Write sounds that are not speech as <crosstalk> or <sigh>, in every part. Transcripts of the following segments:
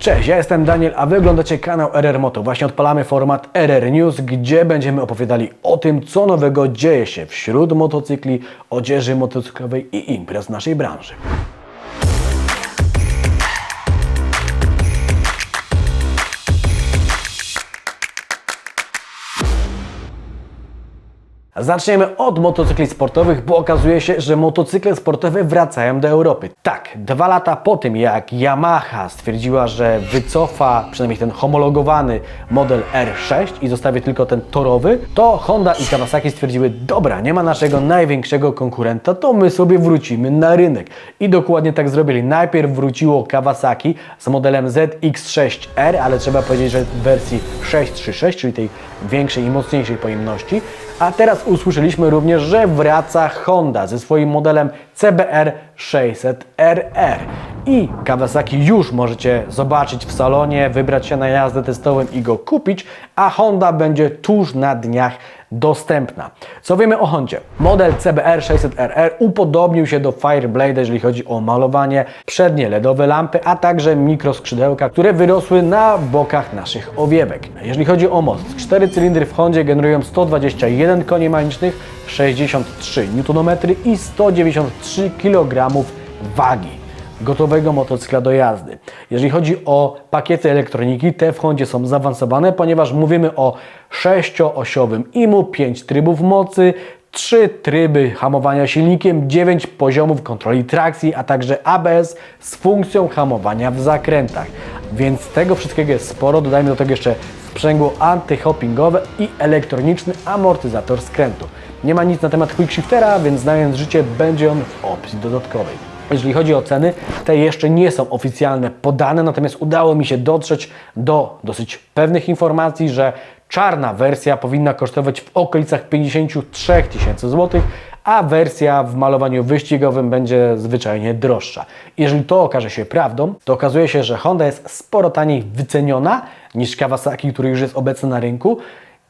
Cześć, ja jestem Daniel, a wy oglądacie kanał RR Moto. Właśnie odpalamy format RR News, gdzie będziemy opowiadali o tym, co nowego dzieje się wśród motocykli, odzieży motocyklowej i imprez naszej branży. Zaczniemy od motocykli sportowych, bo okazuje się, że motocykle sportowe wracają do Europy. Tak, dwa lata po tym, jak Yamaha stwierdziła, że wycofa przynajmniej ten homologowany model R6 i zostawi tylko ten torowy, to Honda i Kawasaki stwierdziły, dobra, nie ma naszego największego konkurenta, to my sobie wrócimy na rynek. I dokładnie tak zrobili. Najpierw wróciło Kawasaki z modelem ZX6R, ale trzeba powiedzieć, że w wersji 636, czyli tej większej i mocniejszej pojemności. A teraz usłyszeliśmy również, że wraca Honda ze swoim modelem CBR 600RR. I Kawasaki już możecie zobaczyć w salonie, wybrać się na jazdę testową i go kupić, a Honda będzie tuż na dniach dostępna. Co wiemy o Hondzie? Model CBR 600RR upodobnił się do Fireblade, jeżeli chodzi o malowanie, przednie LEDowe lampy, a także mikroskrzydełka, które wyrosły na bokach naszych owiewek. Jeżeli chodzi o moc, 4 cylindry w Hondzie generują 121 koni mechanicznych, 63 Nm i 193 kg wagi gotowego motocykla do jazdy. Jeżeli chodzi o pakiety elektroniki, te w Hondzie są zaawansowane, ponieważ mówimy o sześcioosiowym IMU, 5 trybów mocy, 3 tryby hamowania silnikiem, 9 poziomów kontroli trakcji, a także ABS z funkcją hamowania w zakrętach. Więc tego wszystkiego jest sporo. Dodajmy do tego jeszcze sprzęgło antyhoppingowe i elektroniczny amortyzator skrętu. Nie ma nic na temat quickshiftera, więc znając życie, będzie on w opcji dodatkowej. Jeżeli chodzi o ceny, te jeszcze nie są oficjalne podane, natomiast udało mi się dotrzeć do dosyć pewnych informacji, że czarna wersja powinna kosztować w okolicach 53 tysięcy złotych, a wersja w malowaniu wyścigowym będzie zwyczajnie droższa. Jeżeli to okaże się prawdą, to okazuje się, że Honda jest sporo taniej wyceniona niż Kawasaki, który już jest obecny na rynku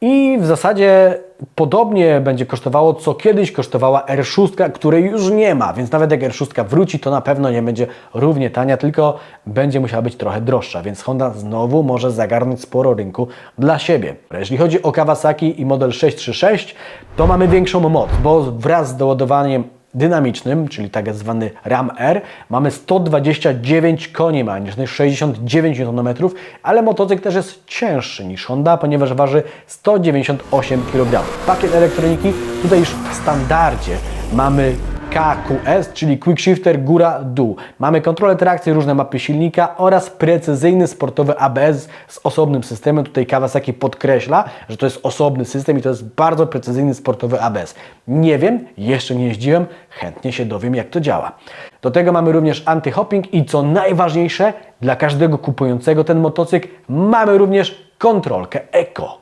i w zasadzie podobnie będzie kosztowało, co kiedyś kosztowała R6, której już nie ma, więc nawet jak R6 wróci, to na pewno nie będzie równie tania, tylko będzie musiała być trochę droższa, więc Honda znowu może zagarnąć sporo rynku dla siebie. Jeżeli chodzi o Kawasaki i model 636, to mamy większą moc, bo wraz z doładowaniem dynamicznym, czyli tak zwany RAM-R, mamy 129 koni mechanicznych, 69 Nm, ale motocykl też jest cięższy niż Honda, ponieważ waży 198 kg. Pakiet elektroniki tutaj już w standardzie mamy KQS, czyli Quick Shifter góra-dół. Mamy kontrolę trakcji, różne mapy silnika oraz precyzyjny sportowy ABS z osobnym systemem. Tutaj Kawasaki podkreśla, że to jest osobny system i to jest bardzo precyzyjny sportowy ABS. Nie wiem, jeszcze nie jeździłem, chętnie się dowiem jak to działa. Do tego mamy również anti-hopping i co najważniejsze, dla każdego kupującego ten motocykl mamy również kontrolkę Eco.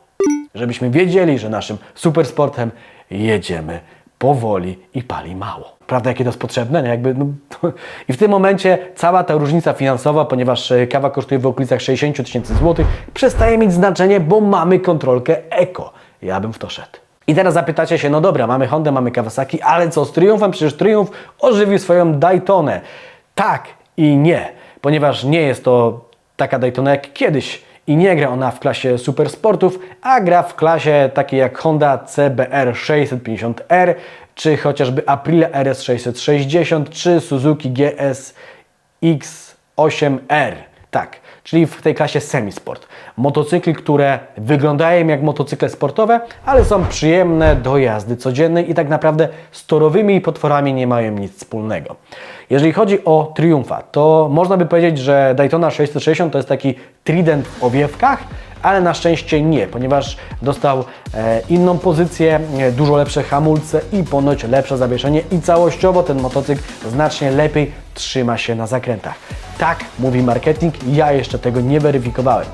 Żebyśmy wiedzieli, że naszym supersportem jedziemy powoli i pali mało. Prawda, jakie to jest potrzebne? Nie? Jakby, no, <laughs> I w tym momencie cała ta różnica finansowa, ponieważ e, kawa kosztuje w okolicach 60 tysięcy złotych, przestaje mieć znaczenie, bo mamy kontrolkę Eco. Ja bym w to szedł. I teraz zapytacie się, no dobra, mamy Hondę, mamy Kawasaki, ale co z Triumfem? Przecież Triumph ożywił swoją Daytonę. Tak i nie, ponieważ nie jest to taka Daytona jak kiedyś i nie gra ona w klasie supersportów, a gra w klasie takiej jak Honda CBR 650R, czy chociażby Aprilia RS 660, czy Suzuki GS X8R. Tak, czyli w tej klasie semisport. Motocykli, które wyglądają jak motocykle sportowe, ale są przyjemne do jazdy codziennej i tak naprawdę z torowymi potworami nie mają nic wspólnego. Jeżeli chodzi o Triumfa, to można by powiedzieć, że Daytona 660 to jest taki trident w owiewkach, ale na szczęście nie, ponieważ dostał e, inną pozycję, e, dużo lepsze hamulce i ponoć lepsze zawieszenie i całościowo ten motocykl znacznie lepiej trzyma się na zakrętach. Tak mówi marketing, ja jeszcze tego nie weryfikowałem.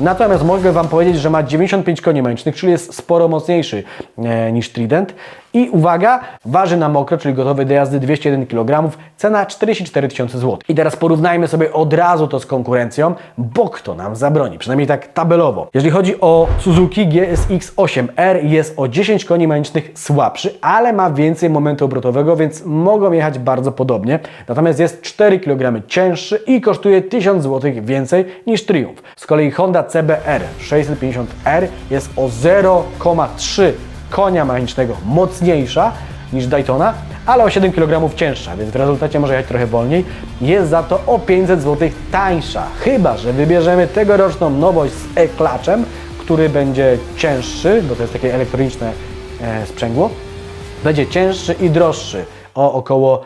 Natomiast mogę Wam powiedzieć, że ma 95 koni mechanicznych, czyli jest sporo mocniejszy e, niż Trident I uwaga, waży na mokro, czyli gotowy do jazdy 201 kg, cena 44 tysiące zł. I teraz porównajmy sobie od razu to z konkurencją, bo kto nam zabroni, przynajmniej tak tabelowo. Jeżeli chodzi o Suzuki GSX 8R, jest o 10 koni mechanicznych słabszy, ale ma więcej momentu obrotowego, więc mogą jechać bardzo podobnie. Natomiast jest 4 kg cięższy i kosztuje 1000 zł więcej niż Triumph. Z kolei Honda CBR 650R jest o 0,3 konia mechanicznego mocniejsza niż Daytona, ale o 7 kg cięższa, więc w rezultacie może jechać trochę wolniej. Jest za to o 500 zł tańsza, chyba że wybierzemy tegoroczną nowość z e-klaczem, który będzie cięższy, bo to jest takie elektroniczne e, sprzęgło, będzie cięższy i droższy o około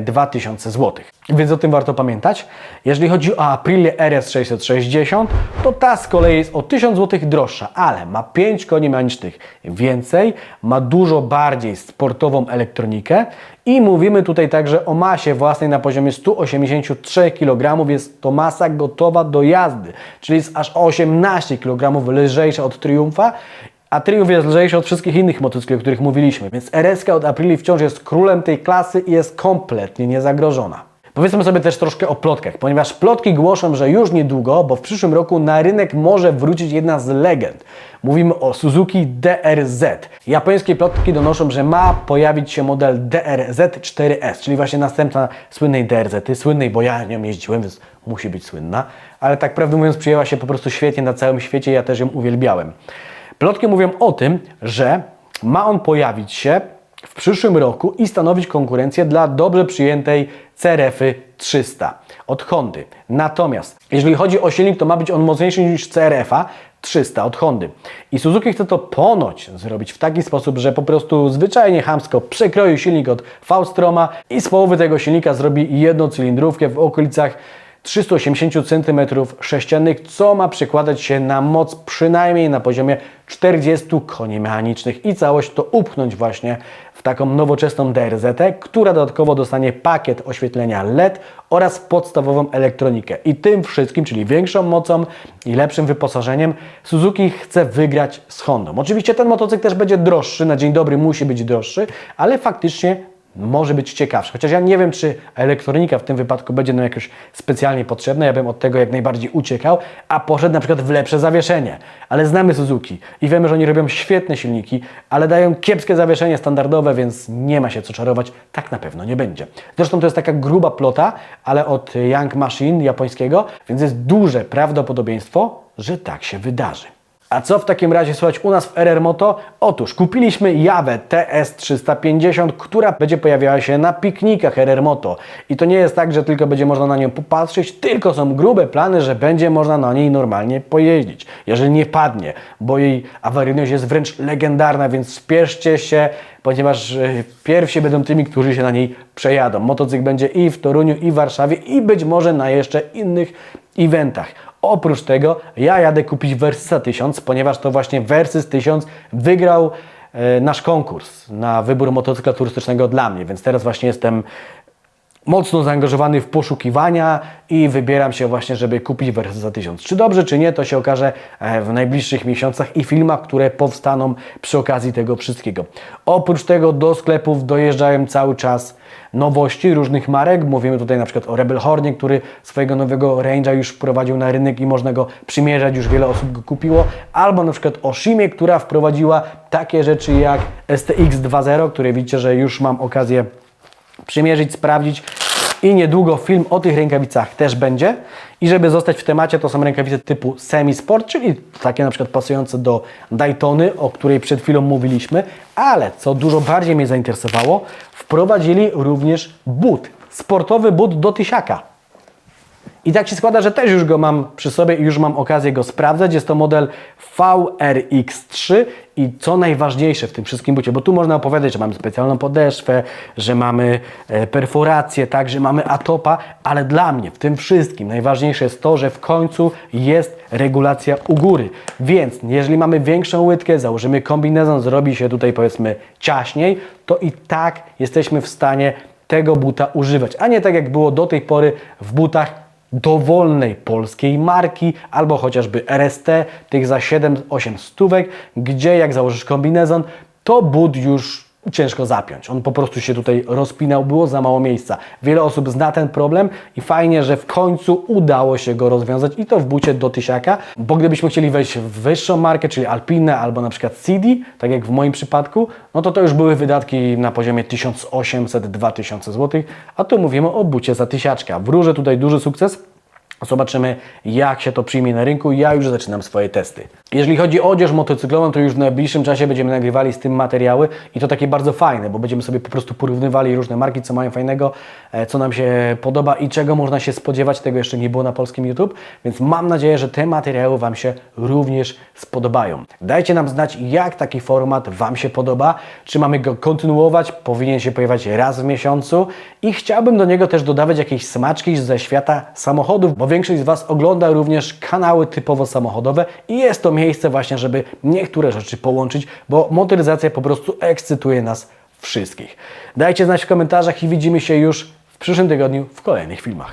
2000 zł. Więc o tym warto pamiętać. Jeżeli chodzi o Aprilia RS 660, to ta z kolei jest o 1000 zł droższa, ale ma 5 koni mechanicznych więcej, ma dużo bardziej sportową elektronikę i mówimy tutaj także o masie własnej na poziomie 183 kg. Jest to masa gotowa do jazdy, czyli jest aż o 18 kg lżejsza od Triumfa a Triumph jest lżejszy od wszystkich innych motocykli, o których mówiliśmy, więc RS od Aprili wciąż jest królem tej klasy i jest kompletnie niezagrożona. Powiedzmy sobie też troszkę o plotkach, ponieważ plotki głoszą, że już niedługo, bo w przyszłym roku na rynek może wrócić jedna z legend. Mówimy o Suzuki DRZ. Japońskie plotki donoszą, że ma pojawić się model DRZ 4S, czyli właśnie następna słynnej DRZ, słynnej, bo ja nią jeździłem, więc musi być słynna, ale tak prawdę mówiąc przyjęła się po prostu świetnie na całym świecie, ja też ją uwielbiałem. Plotki mówią o tym, że ma on pojawić się w przyszłym roku i stanowić konkurencję dla dobrze przyjętej CRF-y 300 od Hondy. Natomiast jeżeli chodzi o silnik, to ma być on mocniejszy niż CRF-a 300 od Hondy. I Suzuki chce to ponoć zrobić w taki sposób, że po prostu zwyczajnie hamsko przekroi silnik od V-Stroma i z połowy tego silnika zrobi jedną cylindrówkę w okolicach 380 cm sześciennych, co ma przekładać się na moc przynajmniej na poziomie 40 koni mechanicznych i całość to upchnąć właśnie w taką nowoczesną DRZ, która dodatkowo dostanie pakiet oświetlenia LED oraz podstawową elektronikę. I tym wszystkim, czyli większą mocą i lepszym wyposażeniem, Suzuki chce wygrać z Hondą. Oczywiście ten motocykl też będzie droższy, na dzień dobry musi być droższy, ale faktycznie może być ciekawszy. Chociaż ja nie wiem, czy elektronika w tym wypadku będzie nam jakoś specjalnie potrzebna. Ja bym od tego jak najbardziej uciekał, a poszedł na przykład w lepsze zawieszenie. Ale znamy Suzuki i wiemy, że oni robią świetne silniki, ale dają kiepskie zawieszenie standardowe, więc nie ma się co czarować. Tak na pewno nie będzie. Zresztą to jest taka gruba plota, ale od Young Machine japońskiego, więc jest duże prawdopodobieństwo, że tak się wydarzy. A co w takim razie słuchać u nas w RR Moto? Otóż kupiliśmy Jawę TS350, która będzie pojawiała się na piknikach RR Moto. I to nie jest tak, że tylko będzie można na nią popatrzeć, tylko są grube plany, że będzie można na niej normalnie pojeździć. Jeżeli nie padnie, bo jej awaryjność jest wręcz legendarna, więc spieszcie się, ponieważ e, pierwsi będą tymi, którzy się na niej przejadą. Motocykl będzie i w Toruniu, i w Warszawie, i być może na jeszcze innych eventach. Oprócz tego ja jadę kupić Versysa 1000, ponieważ to właśnie Versys 1000 wygrał e, nasz konkurs na wybór motocykla turystycznego dla mnie, więc teraz właśnie jestem mocno zaangażowany w poszukiwania i wybieram się właśnie, żeby kupić Versysa 1000. Czy dobrze, czy nie, to się okaże e, w najbliższych miesiącach i filmach, które powstaną przy okazji tego wszystkiego. Oprócz tego do sklepów dojeżdżają cały czas nowości różnych marek. Mówimy tutaj na przykład o Rebel Hornie, który swojego nowego range'a już wprowadził na rynek i można go przymierzać, już wiele osób go kupiło. Albo na przykład o Shimie, która wprowadziła takie rzeczy jak STX 2.0, które widzicie, że już mam okazję przymierzyć, sprawdzić i niedługo film o tych rękawicach też będzie. I żeby zostać w temacie, to są rękawice typu semi-sport, czyli takie na przykład pasujące do Daytony, o której przed chwilą mówiliśmy, ale co dużo bardziej mnie zainteresowało, wprowadzili również but, sportowy but do tysiaka. I tak się składa, że też już go mam przy sobie i już mam okazję go sprawdzać. Jest to model VRX3 i co najważniejsze w tym wszystkim bucie, bo tu można opowiadać, że mamy specjalną podeszwę, że mamy e, perforację, tak, że mamy atopa, ale dla mnie w tym wszystkim najważniejsze jest to, że w końcu jest regulacja u góry. Więc jeżeli mamy większą łydkę, założymy kombinezon, zrobi się tutaj powiedzmy ciaśniej, to i tak jesteśmy w stanie tego buta używać, a nie tak jak było do tej pory w butach dowolnej polskiej marki albo chociażby RST, tych za 7-8 stówek, gdzie jak założysz kombinezon, to but już ciężko zapiąć. On po prostu się tutaj rozpinał, było za mało miejsca. Wiele osób zna ten problem i fajnie, że w końcu udało się go rozwiązać i to w bucie do tysiaka, bo gdybyśmy chcieli wejść w wyższą markę, czyli Alpinę albo na przykład CD, tak jak w moim przypadku, no to to już były wydatki na poziomie 1800-2000 zł, a tu mówimy o bucie za tysiaczka. Wróżę tutaj duży sukces, Zobaczymy, jak się to przyjmie na rynku. Ja już zaczynam swoje testy. Jeżeli chodzi o odzież motocyklową, to już w najbliższym czasie będziemy nagrywali z tym materiały i to takie bardzo fajne, bo będziemy sobie po prostu porównywali różne marki, co mają fajnego, e, co nam się podoba i czego można się spodziewać. Tego jeszcze nie było na polskim YouTube, więc mam nadzieję, że te materiały Wam się również spodobają. Dajcie nam znać, jak taki format Wam się podoba, czy mamy go kontynuować, powinien się pojawiać raz w miesiącu i chciałbym do niego też dodawać jakieś smaczki ze świata samochodów, bo większość z Was ogląda również kanały typowo samochodowe i jest to miejsce właśnie, żeby niektóre rzeczy połączyć, bo motoryzacja po prostu ekscytuje nas wszystkich. Dajcie znać w komentarzach i widzimy się już w przyszłym tygodniu w kolejnych filmach.